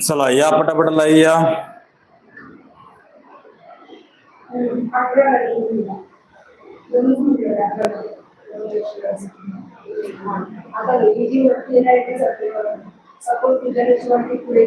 चला या पटापटाला या. आता ही जी वरती आहे सपोज तुझ्या रेशमाची पुढे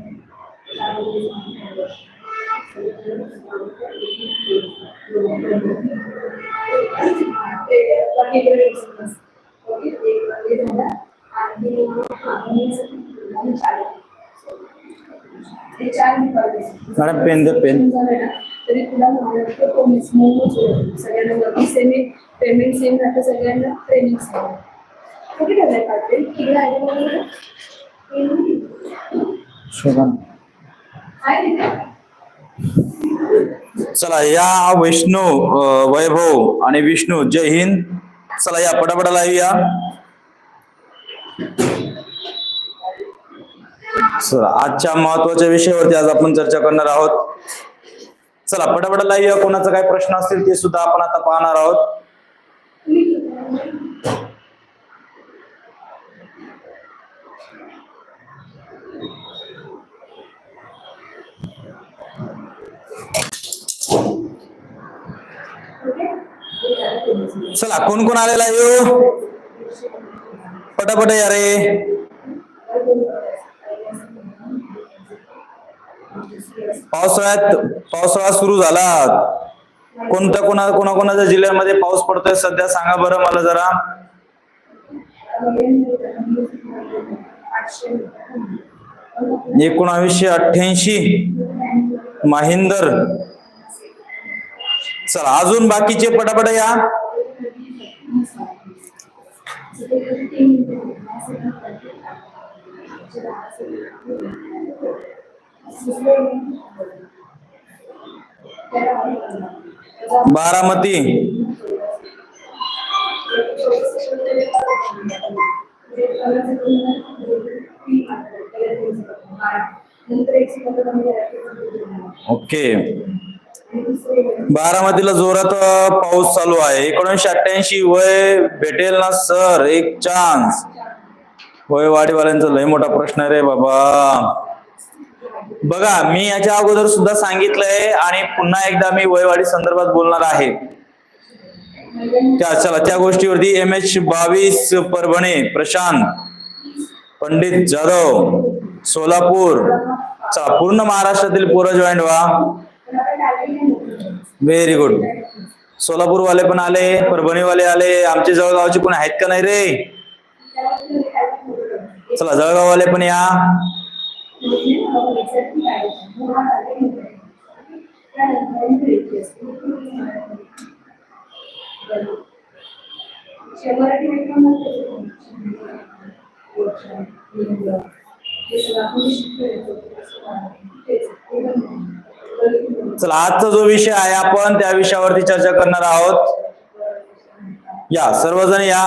मॅडम पेन दे पेन तरी तुला म्हणूनच ओळखतो. सगळ्यांना सेमी पेमेंट सेम राहतं सगळ्यांना ट्रेनिंग सेम कुठे ठेवलंय पाटील तिकडे आहे? चला या वैष्णू वैभव आणि विष्णू जय हिंद. चला या पटापटाला या चला आजच्या महत्त्वाच्या विषयावरती आज आपण चर्चा करणार आहोत. चला पटापटाला या कोणाचा काय प्रश्न असतील ते सुद्धा आपण आता पाहणार आहोत. चला कोण कोण आलेला आहे हो? पटापट या रे. पावसाळ्यात पावसाळा सुरू झाला. कोणत्या कोणा कोणाकोणाच्या जिल्ह्यामध्ये पाऊस पडतोय सध्या सांगा बरं मला जरा. एकोणावीसशे अठ्ठ्याऐंशी माहिंदर. चला अजून बाकीचे पटापट या. बारामती. ओके. बारामतीला जोरात पाऊस चालू आहे. एकोणीशे अठ्ठ्याऐंशी वय भेटेल ना सर? एक चान्स वय वाडीवाल्यांचा लय मोठा प्रश्न रे बाबा. बघा मी याच्या अगोदर सुद्धा सांगितलंय आणि पुन्हा एकदा मी वयवाडी संदर्भात बोलणार आहे. त्या चला त्या गोष्टीवरती एम एच बावीस परभणे प्रशांत पंडित जाधव सोलापूर. चला पूर्ण महाराष्ट्रातील पोरं जॉईंट व्हा. व्हेरी गुड सोलापूर वाले पण आले परभणी वाले आले. आमचे जळगावचे कोण आहेत का नाही रे? चला जळगाव वाले पण या. चला आजचा जो विषय आहे आपण त्या विषयावरती चर्चा करणार आहोत. या सर्वजण या.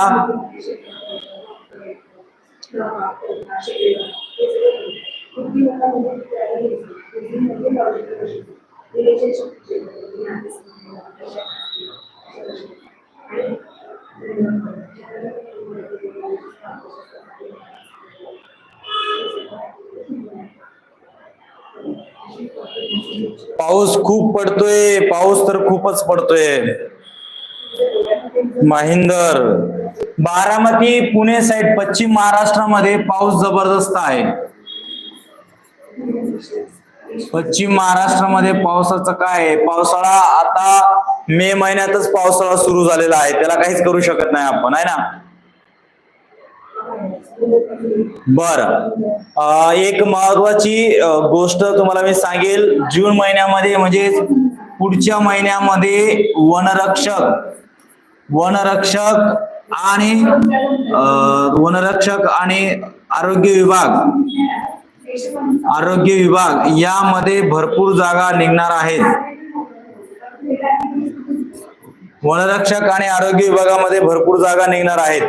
पाऊस खूप पडतोय पाऊस तर खूपच पडतोय. माहिंदर बारामती पुणे साइड पश्चिम महाराष्ट्रामध्ये पाऊस जबरदस्त आहे. पश्चिम महाराष्ट्रामध्ये पावसाचं काय आहे? पावसाळा आता मे महिन्यातच पावसाळा सुरू झालेला आहे. त्याला काहीच करू शकत नाही आपण आहे ना? बर. एक महत्वाची गोष्ट तुम्हाला मी सांगेल. जून महिन्यामध्ये म्हणजे पुढच्या महिन्यामध्ये वनरक्षक वनरक्षक आणि वनरक्षक आणि आरोग्य विभाग आरोग्य विभाग यामध्ये भरपूर जागा निघणार आहेत. वनरक्षक आणि आरोग्य विभागामध्ये भरपूर जागा निघणार आहेत.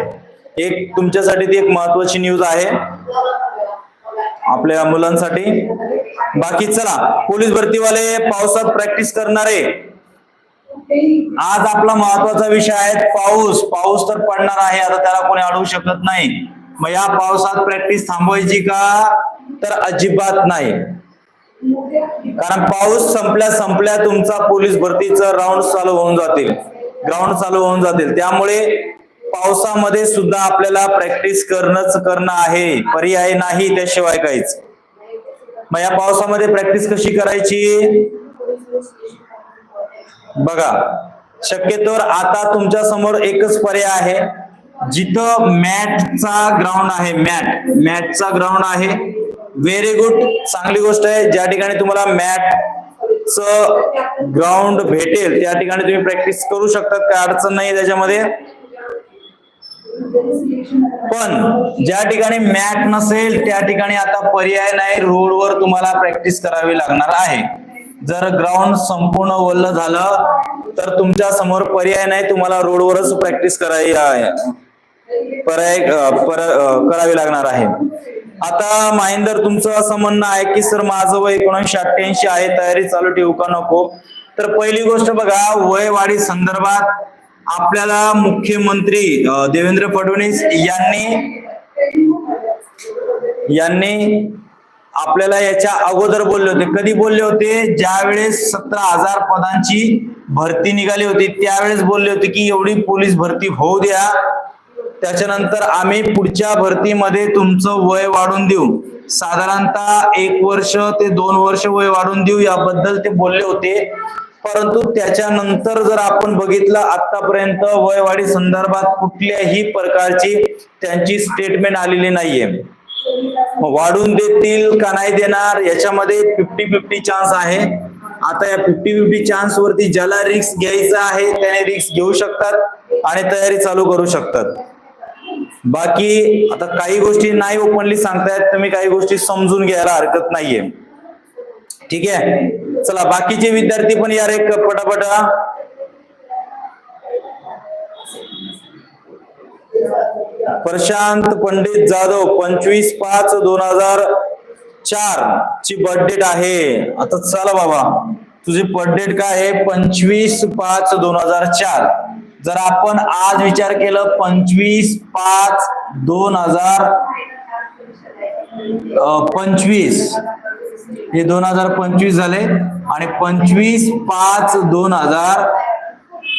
एक तुमच्यासाठी ती एक महत्वाची न्यूज आहे. आपल्या मुलांसाठी. बाकी चला पोलीस भरतीवाले पावसात प्रॅक्टिस करणारे. आज आपला महत्त्वाचा विषय आहे पाऊस. पाऊस तर पडणार आहे आता त्याला कोणी अडवू शकत नाही. मग या पावसात प्रॅक्टिस थांबवायची का? तर अजिबात नाही. कारण पाऊस संपल्या संपल्या तुमचा पोलीस भरतीचा राऊंड चालू होऊन जातील. ग्राउंड चालू होऊन जातील. त्यामुळे पावसामध्ये सुद्धा आपल्याला प्रॅक्टिस करणंच करणं आहे. पर्याय नाही त्याशिवाय काहीच. मग या पावसामध्ये प्रॅक्टिस कशी करायची? बघा शक्यतोवर आता तुमच्यासमोर एकच पर्याय आहे. जिथं मॅटचा ग्राउंड आहे मॅट मॅटचा ग्राउंड आहे. व्हेरी गुड चांगली गोष्ट आहे. ज्या ठिकाणी तुम्हाला मॅटच ग्राउंड भेटेल त्या ठिकाणी तुम्ही प्रॅक्टिस करू शकतात. काय अडचण नाही त्याच्यामध्ये. पण ज्या ठिकाणी मॅट नसेल त्या ठिकाणी आता पर्याय नाही रोडवर तुम्हाला प्रॅक्टिस करावी लागणार आहे. जर ग्राउंड संपूर्ण वल्ल झालं तर तुमच्यासमोर पर्याय नाही तुम्हाला रोडवरच प्रॅक्टिस करावी पर्याय पर- करावी लागणार आहे. आता माहिंदर तुमचं असं म्हणणं आहे की सर माझं वय एकोणीसशे अठ्ठ्याऐंशी आहे तयारी चालू ठेवू का नको? तर पहिली गोष्ट बघा वयवाढी संदर्भात आपल्याला मुख्यमंत्री देवेंद्र फडणवीस यांनी यांनी आपल्याला याच्या अगोदर बोलले होते. कधी बोलले होते? ज्या वेळेस सतरा हजार पदांची भरती निघाली होती त्यावेळेस बोलले होते की एवढी पोलीस भरती होऊ द्या. त्याच्यानंतर आम्ही पुढच्या भरतीमध्ये तुमचं वय वाढून देऊ. साधारणतः एक वर्ष ते दोन वर्ष वय वाढून देऊ याबद्दल ते बोलले होते. परंतु त्याच्यानंतर जर आपण बघितलं आतापर्यंत वयवाढी संदर्भात कुठल्याही प्रकारची त्यांची स्टेटमेंट आलेली नाहीये. वाढून देतील का नाही देणार याच्यामध्ये फिफ्टी फिफ्टी चान्स आहे. आता या फिफ्टी फिफ्टी चान्स वरती ज्याला रिस्क घ्यायचा आहे त्याने रिस्क घेऊ शकतात आणि तयारी चालू करू शकतात. बाकी आता काही गोष्टी नाही ओपनली सांगतायत तुम्ही काही गोष्टी समजून घ्यायला हरकत नाहीये. ठीक आहे? चला बाकीचे विद्यार्थी पण यार एक पटापटा प्रशांत पंडित जाधव पंचवीस पाच दोन हजार चार ची बर्थडेट आहे. आता चला बाबा तुझी बर्थडेट काय आहे? पंचवीस पाच दोन हजार चार. जर आपण आज विचार केलं पंचवीस पाच दोन हजार पंचवीस. हे दोन हजार पंचवीस झाले आणि पंचवीस पाच दोन हजार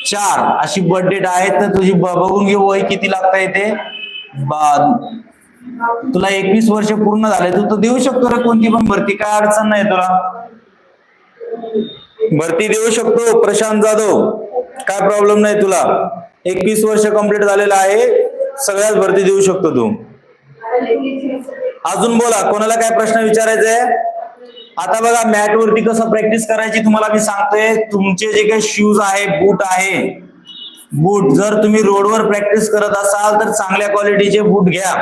चार. अशी बर्थडेट आहे तर तुझी ब- बघून घे वय किती लागता येते तुला एकवीस वर्ष पूर्ण झाले तू तर देऊ शकतो रे कोणती पण भरती काय अडचण नाही तुला. भरती देऊ शकतो प्रशांत जाधव. काय प्रॉब्लेम नाही तुला. एकवीस वर्ष कंप्लीट झालेलं आहे सगळ्याच भरती देऊ शकतो तू. अजून बोला कोणाला काय प्रश्न विचारायचा आहे आता बघा मॅट वरती कसं प्रॅक्टिस करायची तुम्हाला मी सांगतोय. तुमचे जे काही शूज आहे बूट आहे बूट जर तुम्ही रोडवर प्रॅक्टिस करत असाल तर चांगल्या क्वालिटीचे बूट घ्या.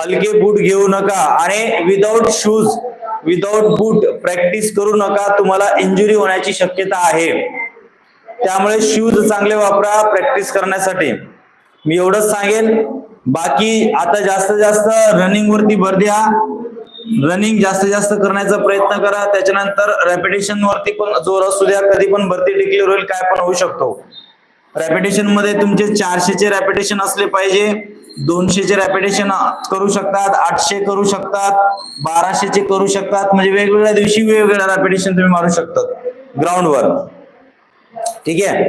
हलके बूट घेऊ नका. आणि without shoes without boot practice करू नका. तुम्हाला इंजुरी होण्याची शक्यता आहे. त्यामुळे शूज चांगले वापरा प्रॅक्टिस करण्यासाठी. मी एवढंच सांगेन. बाकी आता जास्त जास्त रनिंग वरती भर द्या. रनिंग जास्तीत जास्त करण्याचा प्रयत्न करा. त्याच्यानंतर रॅपिटेशन वरती पण जोर असू द्या. कधी पण भरती डिक्लेअर होईल काय पण होऊ शकतो. रॅपिटेशनमध्ये तुमचे चारशेचे रॅपिटेशन असले पाहिजे. दोनशेचे रॅपिटेशन करू शकतात आठशे करू शकतात बाराशेचे करू शकतात. म्हणजे वेगवेगळ्या दिवशी वेगवेगळ्या रॅपिटेशन तुम्ही मारू शकतात. ग्राउंडवर ठीक आहे?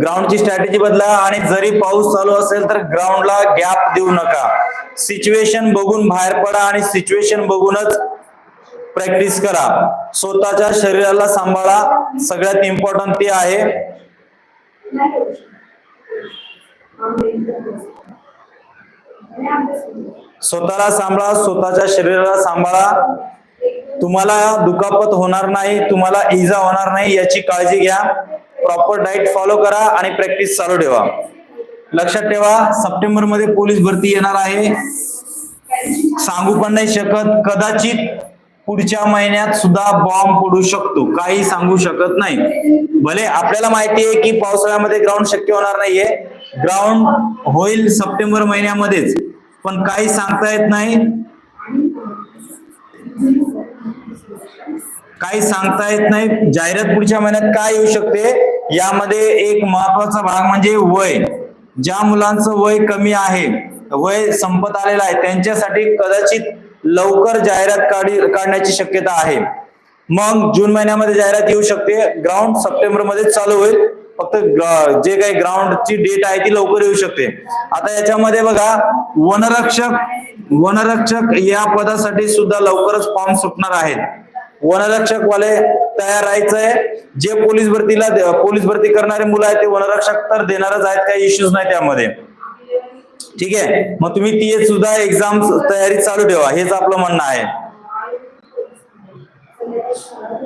ग्राउंडची स्ट्रॅटेजी बदला आणि जरी पाऊस चालू असेल तर ग्राउंडला गॅप देऊ नका. सिच्युएशन बघून बाहेर पडा आणि सिच्युएशन बघूनच प्रॅक्टिस करा. स्वतःच्या शरीराला सांभाळा. सगळ्यात इम्पॉर्टंट ते आहे. स्वतःला सांभाळा स्वतःच्या शरीराला सांभाळा. तुम्हाला दुखापत होणार नाही तुम्हाला इजा होणार नाही याची काळजी घ्या. प्रॉपर डाईट फॉलो करा आणि प्रॅक्टिस चालू ठेवा. लक्षात ठेवा सप्टेंबरमध्ये पोलीस भरती येणार आहे. सांगू पण नाही शकत कदाचित पुढच्या महिन्यात सुद्धा बॉम्ब पडू शकतो. काही सांगू शकत नाही. भले आपल्याला माहिती आहे की पावसाळ्यामध्ये ग्राउंड शक्य होणार नाहीये. ग्राउंड होईल सप्टेंबर महिन्यामध्येच पण काही सांगता येत नाही. काही सांगता येत नाही. जाहिरात पुढच्या महिन्यात काय येऊ शकते? यामध्ये एक महत्त्वाचा भाग म्हणजे वय. ज्या मुलांचं वय कमी आहे वय संपत आलेलं आहे त्यांच्यासाठी कदाचित लवकर जाहिरात काढी काढण्याची शक्यता आहे. मग जून महिन्यामध्ये जाहिरात येऊ शकते ग्राउंड सप्टेंबरमध्ये चालू होईल. फक्त जे काही ग्राउंडची डेट आहे ती लवकर येऊ शकते. आता याच्यामध्ये बघा वनरक्षक वनरक्षक या पदासाठी सुद्धा लवकरच फॉर्म सुटणार आहेत. वनरक्षक वाले तयार राहायचंय. जे पोलीस भरतीला पोलीस भरती करणारे मुलं आहेत ते वनरक्षक तर देणारच आहेत काही इश्यूज नाही त्यामध्ये. ठीक आहे? मग तुम्ही ती सुद्धा एक्झाम तयारी चालू ठेवा हेच आपलं म्हणणं आहे.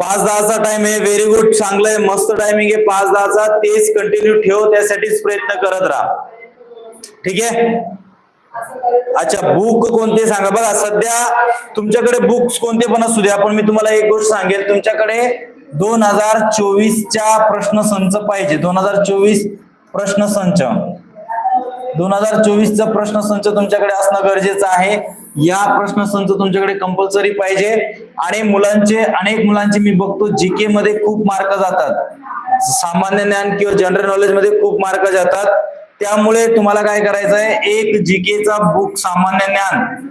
पाच दहाचा टाइम आहे व्हेरी गुड चांगलंय मस्त टायमिंग आहे पाच दहाचा तेच कंटिन्यू ठेव त्यासाठीच प्रयत्न करत राहा. ठीक आहे? अच्छा बुक कोणते सांगा? बघा सध्या तुमच्याकडे बुक्स कोणते पण असू द्या पण मी तुम्हाला एक गोष्ट सांगेल. तुमच्याकडे दोन हजार चोवीसच्या प्रश्नसंच पाहिजे. दोन हजार चोवीस प्रश्न संच. दोन हजार चोवीसचा प्रश्नसंच तुमच्याकडे असणं गरजेचं आहे. या प्रश्नसंच तुमच्याकडे कंपल्सरी पाहिजे. आणि मुलांचे अनेक मुलांचे मी बघतो जीके मध्ये खूप मार्क जातात. सामान्य ज्ञान किंवा जनरल नॉलेजमध्ये खूप मार्क जातात. त्यामुळे तुम्हाला काय करायचं आहे एक जीकेचा बुक सामान्य ज्ञान.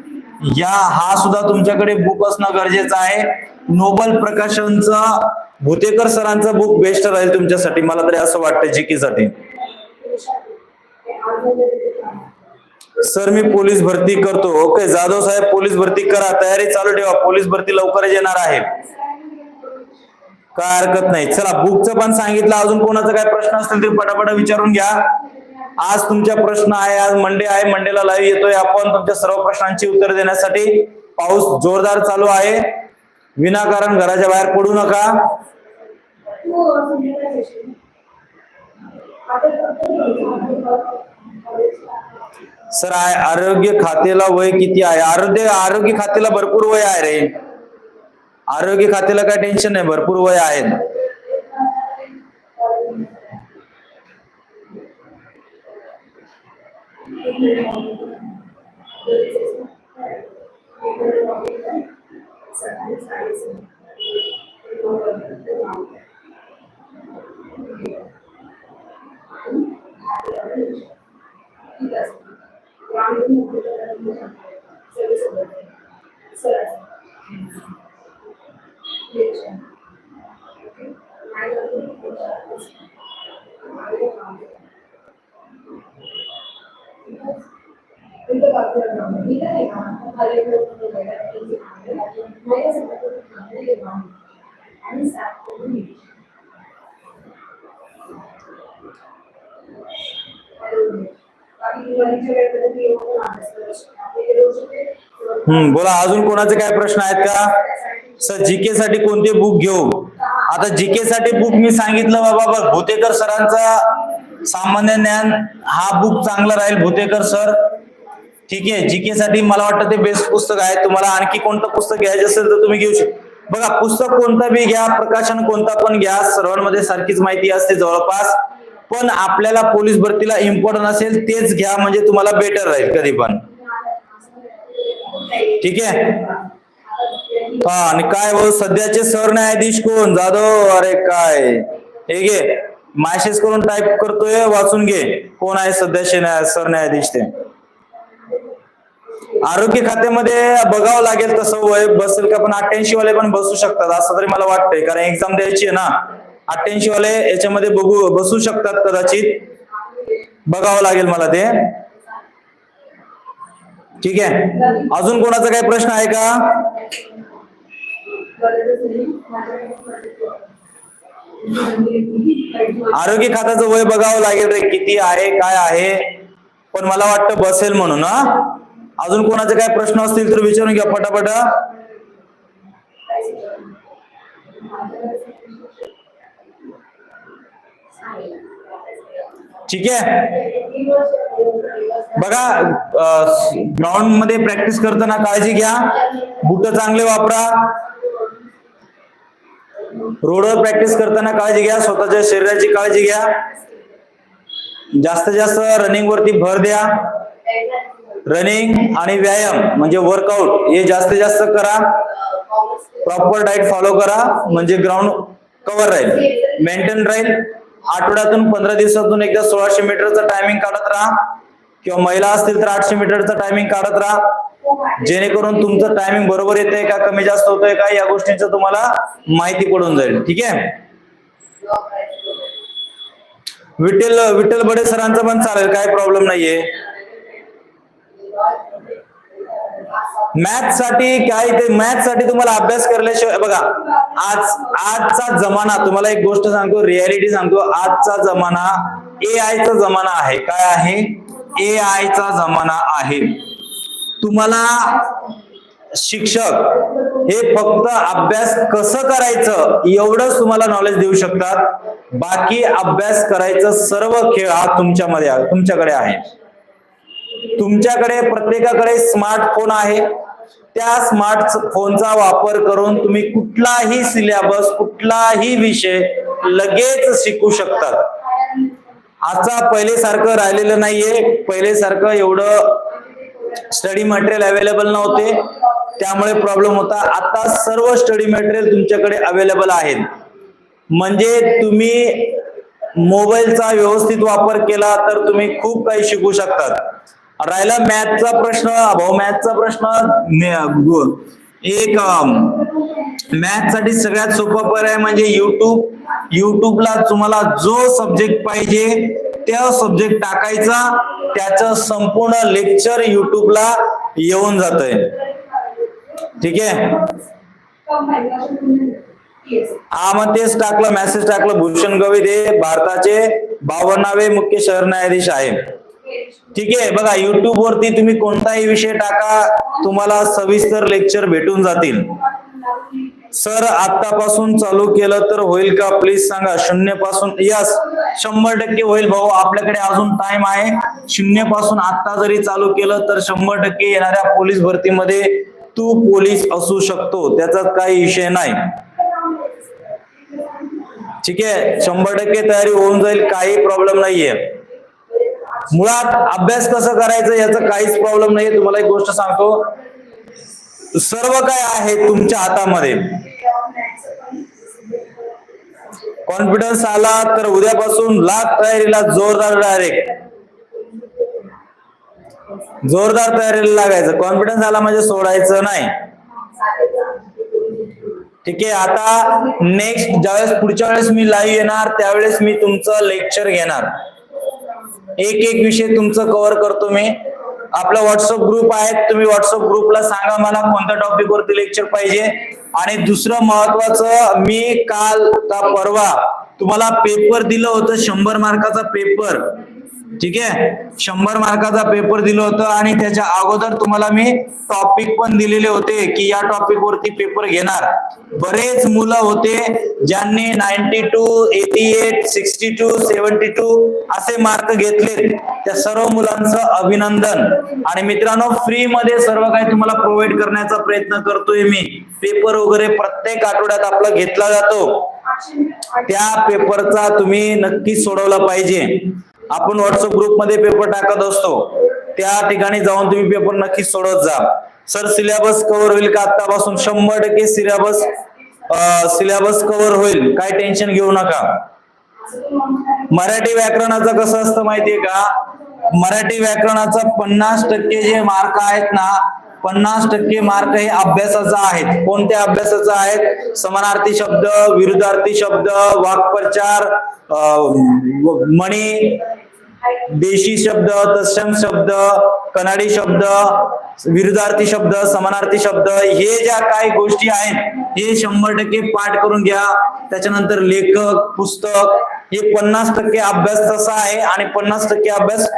या हा सुद्धा तुमच्याकडे बुक असणं गरजेचं आहे. नोबल प्रकाशनचा भुतेकर सरांचा बुक बेस्ट राहील तुमच्यासाठी. मला तरी असं वाटतं जीकेसाठी. सर मी पोलीस भरती करतो. ओके जाधव साहेब पोलीस भरती करा. तयारी चालू ठेवा. पोलीस भरती लवकरच येणार आहे. काय हरकत नाही. चला बुकचं पण सांगितलं. अजून कोणाचा काय प्रश्न असतील ते पटापटा विचारून घ्या. आज तुमच्या प्रश्न आहे आज मंडे आहे मंडेला लाईव्ह येतोय आपण. तुमच्या सर्व प्रश्नांची उत्तर देण्यासाठी पाऊस जोरदार चालू आहे. विनाकारण घराच्या बाहेर पडू नका. सर आरोग्य खात्याला वय किती आहे? आरोग्य आरोग्य खात्याला भरपूर वय आहे रे. आरोग्य खात्याला काय टेन्शन नाही भरपूर वय आहे आणि हम्म अजून कोणाचे काय प्रश्न आहेत का? सर जीके साठी कोणते बुक घेऊ? आता जीके साठी बुक मी सांगितलं बाबा बघ भुतेकर सरांचा सामान्य ज्ञान हा बुक चांगला राहील भुतेकर सर. ठीक आहे जीके साठी मला वाटतं ते बेस्ट पुस्तक आहे. तुम्हाला आणखी कोणतं पुस्तक घ्यायचं असेल तर तुम्ही घेऊ शकता बघा पुस्तक कोणतं बी घ्या प्रकाशन कोणता पण घ्या सर्वांमध्ये सारखीच माहिती असते जवळपास. पण आपल्याला पोलीस भरतीला इम्पॉर्टंट असेल तेच घ्या म्हणजे तुम्हाला बेटर राहील कधी पण ठीक आहे? हा आणि काय भाऊ सध्याचे सरन्यायाधीश कोण? जाधव? अरे काय? हे घे मॅसेज करून टाईप करतोय वाचून घे. कोण आहे सध्याचे सर सरन्यायाधीश ते? आरोग्य खात्यामध्ये बघावं लागेल तसं वय बसेल का पण अठ्ठ्याऐंशी वाले पण बसू शकतात असं तरी मला वाटतंय. कारण एक्झाम द्यायची आहे ना. अठ्ठ्याऐंशी वाले याच्यामध्ये बघू बसू शकतात कदाचित. बघावं लागेल मला ते. ठीक आहे. अजून कोणाचा काही प्रश्न आहे का? आरोग्य खात्याचं वय बघावं लागेल रे. किती आहे काय आहे? पण मला वाटतं बसेल म्हणून हा. अजून कोणाचे काय प्रश्न असतील तर विचारून घ्या पटापट. ठीक आहे? बघा ग्राउंडमध्ये प्रॅक्टिस करताना काळजी घ्या. बुट चांगले वापरा. रोडवर प्रॅक्टिस करताना काळजी घ्या. स्वतःच्या शरीराची काळजी घ्या. जास्तीत जास्त रनिंग वरती भर द्या. रनिंग आणि व्यायाम म्हणजे वर्कआउट हे जास्तीत जास्त करा. प्रॉपर डाएट फॉलो करा. म्हणजे ग्राउंड कव्हर राहील. मेंटेन राहील. आठवड्यातून पंधरा दिवसातून एकदा सोळाशे मीटरचा टायमिंग काढत राहा. किंवा महिला असतील तर आठशे मीटरचा टायमिंग काढत राहा. जेणेकरून तुमचं टायमिंग बरोबर येतंय का कमी जास्त होतोय का या गोष्टींच तुम्हाला माहिती पडून जाईल. ठीक आहे? विठ्ठल विठ्ठल बडे सरांचं पण चालेल काय प्रॉब्लेम नाहीये. मॅथसाठी काय ते मॅथसाठी तुम्हाला अभ्यास करल्याशिवाय बघा आज आजचा जमाना तुम्हाला एक गोष्ट सांगतो रियालिटी सांगतो आजचा जमाना ए चा जमाना आहे. काय आहे? ए चा जमाना आहे. तुम्हाला शिक्षक हे फक्त अभ्यास कसं करायचं एवढंच तुम्हाला नॉलेज देऊ शकतात. बाकी अभ्यास करायचं सर्व खेळ हा तुमच्यामध्ये आहे तुमच्याकडे आहे. तुमच्याकडे प्रत्येकाकडे स्मार्टफोन आहे. त्या स्मार्ट फोनचा वापर करून तुम्ही कुठलाही सिलेबस कुठलाही विषय लगेच शिकू शकतात. आजचा पहिले सारखं राहिलेलं नाहीये. पहिले सारखं एवढं स्टडी मटेरियल अवेलेबल नव्हते. त्यामुळे प्रॉब्लेम होता. आता सर्व स्टडी मटेरियल तुमच्याकडे अवेलेबल आहेत. म्हणजे तुम्ही मोबाईलचा व्यवस्थित वापर केला तर तुम्ही खूप काही शिकू शकतात. राहिला मॅथचा प्रश्न भाऊ मॅथचा प्रश्न एक मॅथसाठी सगळ्यात सोपा पर्याय म्हणजे युट्यूब युट्यूबला तुम्हाला जो सब्जेक्ट पाहिजे त्या सब्जेक्ट टाकायचा. त्याचं संपूर्ण लेक्चर युट्यूबला येऊन जातंय. ठीक आहे? हा मग तेच टाकलं मेसेज टाकलं. भूषण गवई हे भारताचे बावन्नावे मुख्य शहर न्यायाधीश आहे. ठीक आहे बघा युट्यूब वरती तुम्ही कोणताही विषय टाका तुम्हाला सविस्तर लेक्चर भेटून जातील. सर आतापासून चालू केलं तर होईल का? प्लीज सांगा. शून्यपासून यस शंभर टक्के होईल भाऊ. आपल्याकडे अजून टाइम आहे. शून्यपासून आता जरी चालू केलं तर शंभर टक्के येणाऱ्या पोलीस भरतीमध्ये तू पोलीस असू शकतो. त्याचा काही विषय नाही. ठीक आहे शंभर टक्के तयारी होऊन जाईल. काही प्रॉब्लेम नाहीये. मुळात अभ्यास कसं करायचं याचा काहीच प्रॉब्लेम नाही तुम्हाला एक गोष्ट सांगतो. सर्व काय आहे तुमच्या हातामध्ये. कॉन्फिडन्स आला तर उद्यापासून लाख तयारीला जोरदार डायरेक्ट जोरदार तयारीला लागायचं. कॉन्फिडन्स आला म्हणजे सोडायचं नाही. ठीक आहे आता नेक्स्ट ज्यावेळेस पुढच्या वेळेस मी लाईव्ह येणार त्यावेळेस मी तुमचं लेक्चर घेणार. एक एक विषय तुमचं कव्हर करतो मी. आपला व्हॉट्सअप ग्रुप आहे तुम्ही व्हॉट्सअप ग्रुपला सांगा मला कोणत्या टॉपिक वरती लेक्चर पाहिजे. आणि दुसरं महत्वाचं मी काल का परवा तुम्हाला पेपर दिलं होतं शंभर मार्काचा पेपर ठीक आहे? शंभर मार्काचा पेपर दिलं होतं आणि त्याच्या अगोदर तुम्हाला मी टॉपिक पण दिलेले होते की या टॉपिक वरती पेपर घेणार. बरेच मुलं होते ज्यांनी ninety two eighty eight sixty two seventy two असे मार्क घेतले त्या सर्व मुलांचं अभिनंदन. आणि मित्रांनो फ्री मध्ये सर्व काही तुम्हाला प्रोव्हाइड करण्याचा प्रयत्न करतोय मी. पेपर वगैरे प्रत्येक आठवड्यात आपला घेतला जातो. त्या पेपरचा तुम्ही नक्की सोडवला पाहिजे. आपण व्हॉट्सअप ग्रुपमध्ये पेपर टाकत असतो. त्या ठिकाणी जाऊन तुम्ही पेपर नक्की सोडत जा. सर सिलेबस कव्हर होईल का आतापासून शंभर टक्के सिलेबस सिलेबस कव्हर होईल. काय टेन्शन घेऊ नका. मराठी व्याकरणाचं कसं असतं माहितीये का? मराठी व्याकरणाचा पन्नास टक्के जे मार्क आहेत ना पन्नास टक्के मार्क हे अभ्यासाचा आहेत. कोणत्या अभ्यासाचा आहेत? समानार्थी शब्द विरुद्धार्थी शब्द वाक्प्रचार मणी देशी शब्द तत्सम शब्द कनाडी शब्द विरुद्धार्थी शब्द समानार्थी शब्द हे ज्या काही गोष्टी आहेत हे शंभर टक्के पाठ करून घ्या. त्याच्यानंतर लेखक पुस्तक हे पन्नास टक्के अभ्यास तसा आहे आणि पन्नास टक्के अभ्यास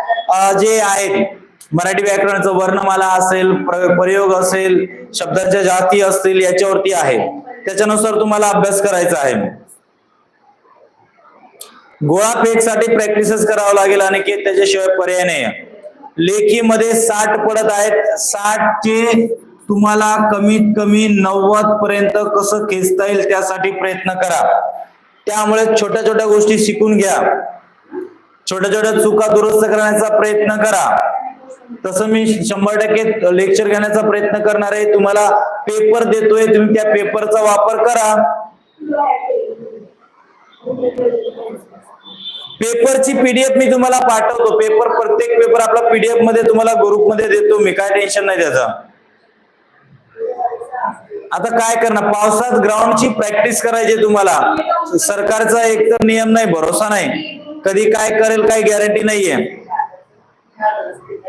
जे आहेत मराठी व्याकरणाचं वर्णमाला असेल प्रयोग असेल शब्दाच्या जाती असतील याच्यावरती आहे. त्याच्यानुसार तुम्हाला अभ्यास करायचा आहे. गोळाफेकसाठी प्रॅक्टिसच करावं लागेल आणि की त्याच्याशिवाय पर्याय नाही. लेखीमध्ये साठ पडत आहेत. साठ चे तुम्हाला कमीत कमी नव्वद पर्यंत कसं खेचता येईल त्यासाठी प्रयत्न करा. त्यामुळे छोट्या छोट्या गोष्टी शिकून घ्या. छोट्या छोट्या चुका दुरुस्त करण्याचा प्रयत्न करा. तसं मी शंभर टक्के लेक्चर घेण्याचा प्रयत्न करणार आहे. तुम्हाला पेपर देतोय तुम्ही त्या पेपरचा वापर करा. पेपरची पीडीएफ मी तुम्हाला पाठवतो. पेपर प्रत्येक पेपर आपला पीडीएफमध्ये तुम्हाला ग्रुपमध्ये देतो. मी काय टेन्शन नाही त्याचा. आता काय करणार? पावसात ग्राउंडची प्रॅक्टिस करायची तुम्हाला. सरकारचा एक तर नियम नाही भरोसा नाही. कधी काय करेल काही गॅरंटी नाहीये.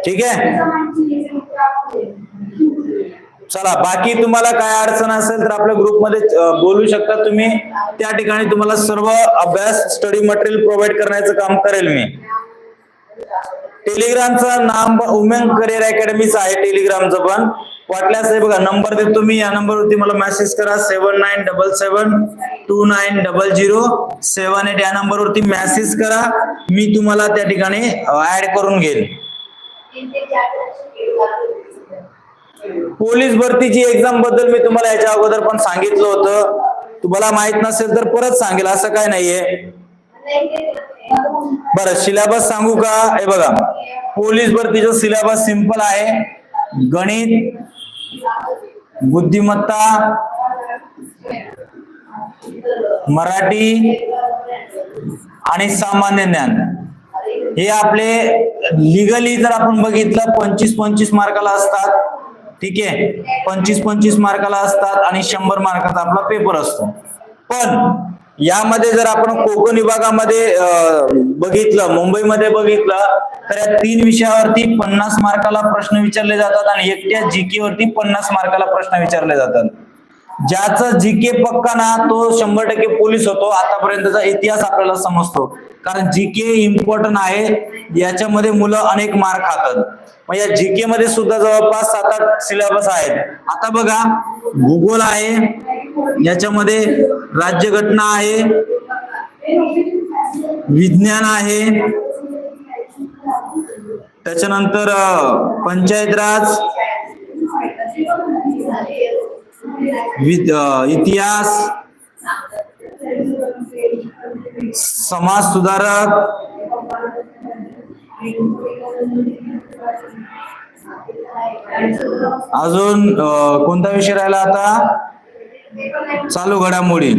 ठीक आहे? चला बाकी तुम्हाला काय अडचण असेल तर आपल्या ग्रुपमध्ये बोलू शकता तुम्ही. त्या ठिकाणी तुम्हाला सर्व अभ्यास स्टडी मटेरियल प्रोव्हाइड करण्याचं काम करेल मी. टेलिग्रामचं नाम उमेन करिअर अकॅडमीचं आहे टेलिग्रामचं पण. वाटल्यास हे बघा नंबर देतो मी. या नंबरवरती मला मेसेज करा. Seven nine double seven two nine double zero seven eight या नंबरवरती मेसेज करा. मी तुम्हाला त्या ठिकाणी ऍड करून घेईल. पोलीस भरतीची एक्झामबद्दल मी तुम्हाला याच्या अगोदर पण सांगितलं होतं. तुम्हाला माहीत नसेल तर परत सांगेल असं काय नाहीये. बरं सिलेबस सांगू का? हे बघा. पोलीस भरतीचा सिलेबस सिंपल आहे. गणित बुद्धिमत्ता मराठी आणि सामान्य ज्ञान. हे आपले लिगली जर आपण बघितलं पंचवीस पंचवीस मार्काला असतात. ठीक आहे? पंचवीस पंचवीस मार्काला असतात आणि शंभर मार्काचा आपला पेपर असतो. पण यामध्ये जर आपण कोकण विभागामध्ये बघितलं मुंबईमध्ये बघितलं तर या तीन विषयावरती पन्नास मार्काला प्रश्न विचारले जातात आणि एकट्या जीके वरती पन्नास मार्काला प्रश्न विचारले जातात. ज्याचा जीके पक्का ना तो शंभर टक्के पोलीस होतो. आतापर्यंतचा इतिहास आपल्याला समजतो. कारण जीके इम्पॉर्टंट आहे. याच्यामध्ये मुलं अनेक मार्क खातात. मग या जीके मध्ये सुद्धा जवळपास सात आठ सिलेबस आहेत. आता बघा भूगोल आहे. याच्यामध्ये राज्यघटना आहे. विज्ञान आहे. त्याच्यानंतर पंचायत राज. विद इतिहास. समाज सुधारक अजून कोणता विषय राहिला आता? चालू घडामोडी.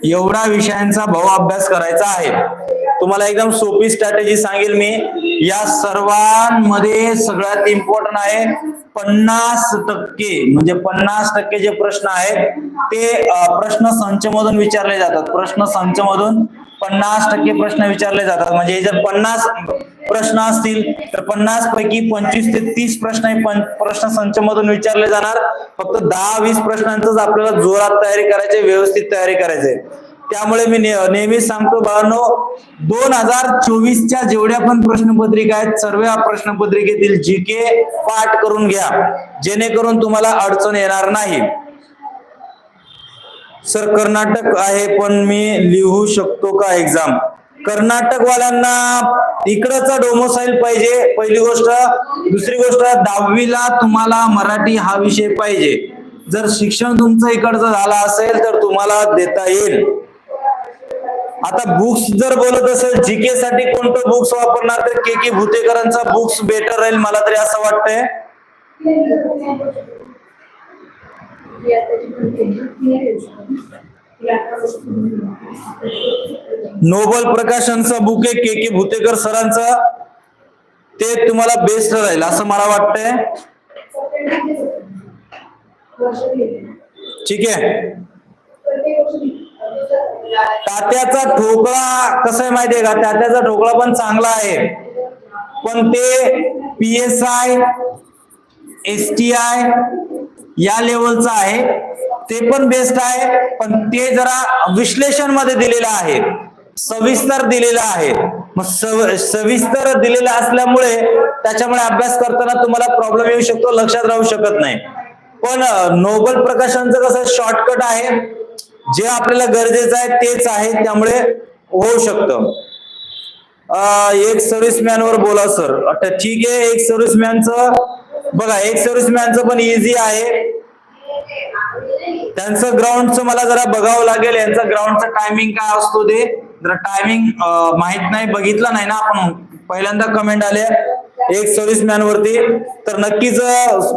एवढा विषयांचा भाव अभ्यास करायचा आहे. तुम्हाला एकदम सोपी स्ट्रॅटेजी सांगेल मी. या सर्वांमध्ये सगळ्यात इम्पॉर्टंट आहे पन्नास टक्के म्हणजे पन्नास टक्के जे प्रश्न आहेत ते प्रश्न संच मधून विचारले जातात. प्रश्न संच मधून पन्नास टक्के प्रश्न विचारले जातात. म्हणजे जर पन्नास प्रश्न असतील तर पन्नास पैकी पंचवीस ते तीस प्रश्न हे प्रश्न संच मधून विचारले जाणार. फक्त दहा वीस प्रश्नांच आपल्याला जोरात तयारी करायची व्यवस्थित तयारी करायची. त्यामुळे मी नेहमीच नेहमी सांगतो बाळांनो दोन हजार चोवीसच्या जेवढ्या पण प्रश्नपत्रिका आहेत सर्व प्रश्नपत्रिकेतील जी के पाठ करून घ्या. जेणेकरून तुम्हाला अडचण येणार नाही. सर कर्नाटक आहे पण मी लिहू शकतो का एक्झाम कर्नाटक वाल्यांना इकडचा डोमोसाईल पाहिजे पहिली गोष्ट. दुसरी गोष्ट दहावीला तुम्हाला मराठी हा विषय पाहिजे. जर शिक्षण तुमचं इकडचं झालं असेल तर तुम्हाला देता येईल. आता बुक्स जर बोलत असेल जीके साठी कोणतं बुक्स वापरणार? तर के के भुतेकरांचा बुक्स बेटर राहील मला तरी असं वाटतंय. नोबल प्रकाशनचा बुक आहे के के भुतेकर सरांचं ते तुम्हाला बेस्ट राहील असं मला वाटतंय. ठीक आहे. तात्याचा ठोकळा कसं आहे माहितीये का? तात्याचा ठोकळा पण चांगला आहे. पण ते P S I S T I या लेवलचं आहे. ते पण बेस्ट आहे पण ते जरा विश्लेषणमध्ये दिलेलं आहे. सविस्तर दिलेलं आहे. मग सव- सविस्तर दिलेलं असल्यामुळे त्याच्यामुळे अभ्यास करताना तुम्हाला प्रॉब्लेम येऊ शकतो लक्षात राहू शकत नाही. पण नोबल प्रकाशनचं कसं शॉर्टकट आहे जे आपल्याला गरजेचं आहे तेच आहे त्यामुळे होऊ शकतं. एक सर्व्हिसमॅन वर बोला सर ठीक आहे एक सर्व्हिसमॅनचं बघा एक सर्व्हिसमॅनचं पण इझी आहे. त्यांचं ग्राउंडचं मला जरा बघावं लागेल. यांचं ग्राउंडचं टायमिंग काय असतो ते? जरा टायमिंग माहीत नाही बघितलं नाही ना आपण. पहिल्यांदा कमेंट आले एक सर्व्हिसमॅन वरती. तर नक्कीच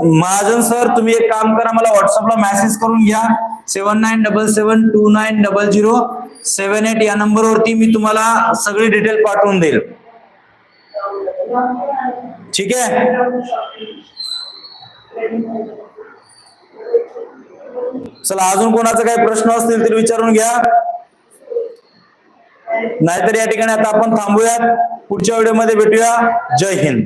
महाजन सर तुम्ही एक काम करा मला व्हॉट्सअपला मेसेज करून घ्या. Seven nine double seven two nine double zero seven eight या नंबरवरती मी तुम्हाला सगळी डिटेल पाठवून देईल. ठीक आहे? चला अजून कोणाचा काही प्रश्न असतील तर विचारून घ्या. नाहीतर या ठिकाणी आता आपण थांबूयात. पुढच्या व्हिडिओमध्ये भेटूया. जय हिंद.